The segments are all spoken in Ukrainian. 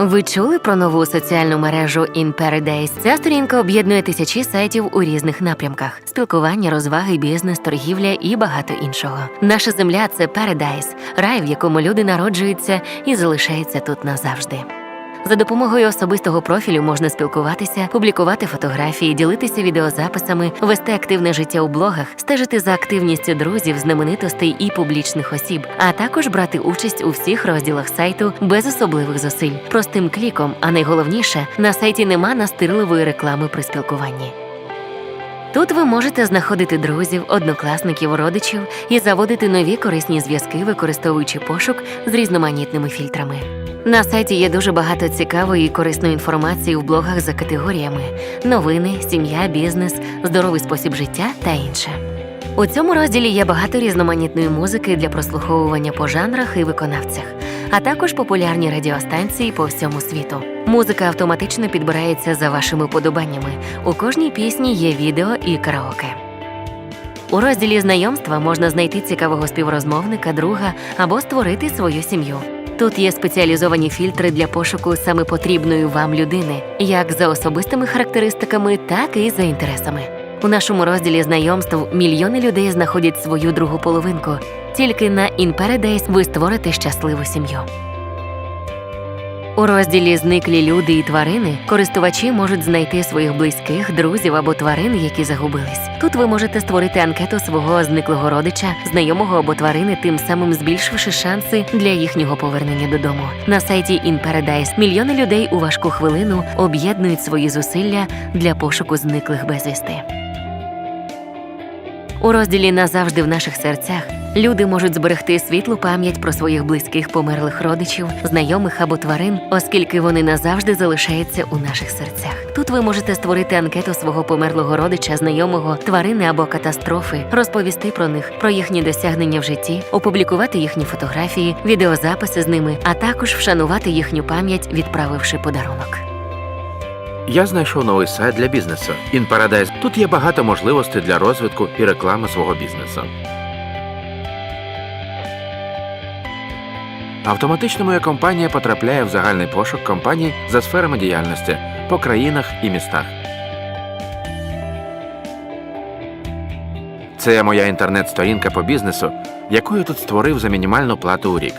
Ви чули про нову соціальну мережу In Paradise? Ця сторінка об'єднує тисячі сайтів у різних напрямках: спілкування, розваги, бізнес, торгівля і багато іншого. Наша земля це Paradise, рай, в якому люди народжуються і залишаються тут назавжди. За допомогою особистого профілю можна спілкуватися, публікувати фотографії, ділитися відеозаписами, вести активне життя у блогах, стежити за активністю друзів, знаменитостей і публічних осіб, а також брати участь у всіх розділах сайту без особливих зусиль, простим кліком. А найголовніше на сайті нема настирливої реклами при спілкуванні. Тут ви можете знаходити друзів, однокласників, родичів і заводити нові корисні зв'язки, використовуючи пошук з різноманітними фільтрами. На сайті є дуже багато цікавої і корисної інформації в блогах за категоріями: новини, сім'я, бізнес, здоровий спосіб життя та інше. У цьому розділі є багато різноманітної музики для прослуховування по жанрах і виконавцях, а також популярні радіостанції по всьому світу. Музика автоматично підбирається за вашими подобаннями. У кожній пісні є відео і караоке. У розділі знайомства можна знайти цікавого співрозмовника, друга або створити свою сім'ю. Тут є спеціалізовані фільтри для пошуку саме потрібної вам людини, як за особистими характеристиками, так і за інтересами. У нашому розділі знайомств мільйони людей знаходять свою другу половинку. Тільки на In Paradise ви створите щасливу сім'ю. У розділі Зниклі люди і тварини користувачі можуть знайти своїх близьких, друзів або тварин, які загубились. Тут ви можете створити анкету свого зниклого родича, знайомого або тварини, тим самим збільшивши шанси для їхнього повернення додому. На сайті In Paradise мільйони людей у важку хвилину об'єднують свої зусилля для пошуку зниклих безвісти. У розділі Назавжди в наших серцях люди можуть зберегти світлу пам'ять про своїх близьких померлих родичів, знайомих або тварин, оскільки вони назавжди залишаються у наших серцях. Тут ви можете створити анкету свого померлого родича, знайомого, тварини або катастрофи, розповісти про них, про їхні досягнення в житті, опублікувати їхні фотографії, відеозаписи з ними, а також вшанувати їхню пам'ять, відправивши подарунок. Я знайшов новий сайт для бізнесу InParadise. Тут є багато можливостей для розвитку і реклами свого бізнесу. Автоматично моя компанія потрапляє в загальний пошук компаній за сферами діяльності по країнах і містах. Це моя інтернет-сторінка по бізнесу, яку я тут створив за мінімальну плату у рік.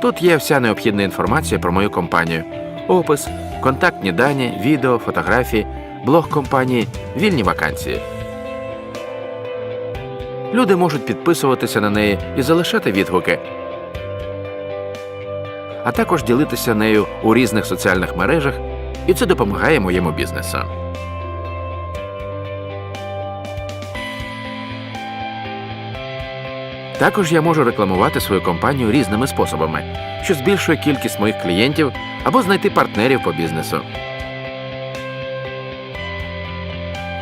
Тут є вся необхідна інформація про мою компанію, опис, контактні дані, відео, фотографії, блог компанії, вільні вакансії. Люди можуть підписуватися на неї і залишати відгуки, а також ділитися нею у різних соціальних мережах, і це допомагає моєму бізнесу. Також я можу рекламувати свою компанію різними способами, що збільшує кількість моїх клієнтів або знайти партнерів по бізнесу.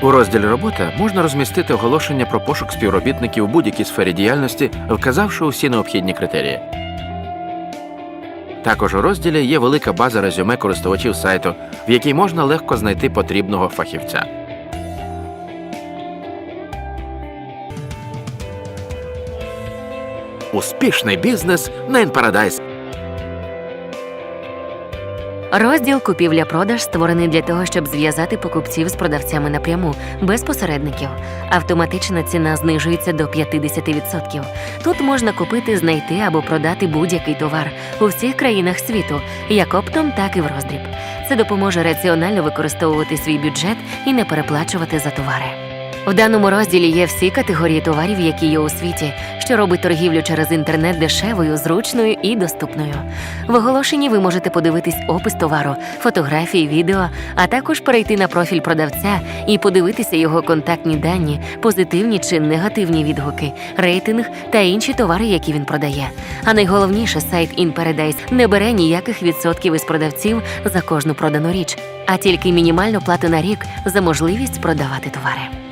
У розділі Робота можна розмістити оголошення про пошук співробітників у будь-якій сфері діяльності, вказавши усі необхідні критерії. Також у розділі є велика база резюме користувачів сайту, в якій можна легко знайти потрібного фахівця. Успішний бізнес на InParadise. Розділ купівля-продаж створений для того, щоб зв'язати покупців з продавцями напряму, без посередників. Автоматична ціна знижується до 50%. Тут можна купити, знайти або продати будь-який товар у всіх країнах світу, як оптом, так і в роздріб. Це допоможе раціонально використовувати свій бюджет і не переплачувати за товари. В даному розділі є всі категорії товарів, які є у світі, що робить торгівлю через інтернет дешевою, зручною і доступною. В оголошенні ви можете подивитись опис товару, фотографії, відео, а також перейти на профіль продавця і подивитися його контактні дані, позитивні чи негативні відгуки, рейтинг та інші товари, які він продає. А найголовніше, сайт InParadise не бере ніяких відсотків із продавців за кожну продану річ, а тільки мінімальну плату на рік за можливість продавати товари.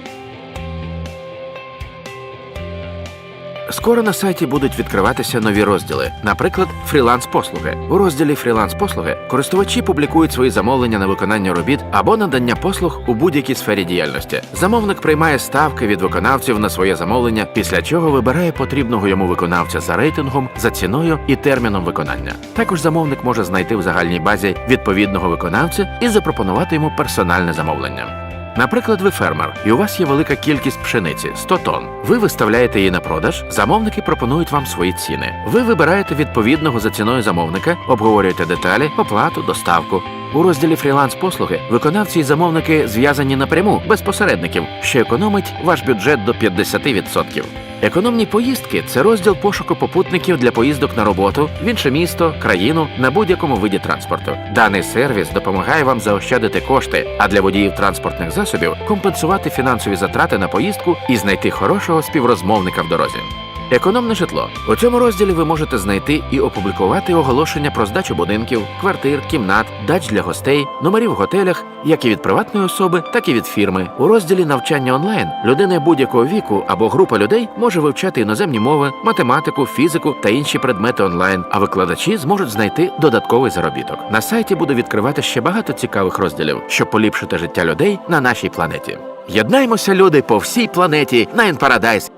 Скоро на сайті будуть відкриватися нові розділи, наприклад, фріланс-послуги. У розділі фріланс-послуги користувачі публікують свої замовлення на виконання робіт або надання послуг у будь-якій сфері діяльності. Замовник приймає ставки від виконавців на своє замовлення, після чого вибирає потрібного йому виконавця за рейтингом, за ціною і терміном виконання. Також замовник може знайти в загальній базі відповідного виконавця і запропонувати йому персональне замовлення. Наприклад, ви фермер, і у вас є велика кількість пшениці 100 тонн. Ви виставляєте її на продаж, замовники пропонують вам свої ціни. Ви вибираєте відповідного за ціною замовника, обговорюєте деталі, оплату, доставку. У розділі фріланс-послуги виконавці і замовники зв'язані напряму без посередників, що економить ваш бюджет до 50%. Економні поїздки це розділ пошуку попутників для поїздок на роботу в інше місто, країну на будь-якому виді транспорту. Даний сервіс допомагає вам заощадити кошти, а для водіїв транспортних засобів компенсувати фінансові затрати на поїздку і знайти хорошого співрозмовника в дорозі. Економне житло у цьому розділі ви можете знайти і опублікувати оголошення про здачу будинків, квартир, кімнат, дач для гостей, номерів в готелях, як і від приватної особи, так і від фірми. У розділі навчання онлайн людина будь-якого віку або група людей може вивчати іноземні мови, математику, фізику та інші предмети онлайн, а викладачі зможуть знайти додатковий заробіток. На сайті буде відкривати ще багато цікавих розділів, щоб поліпшити життя людей на нашій планеті. Єднаймося, люди, по всій планеті на Paradise.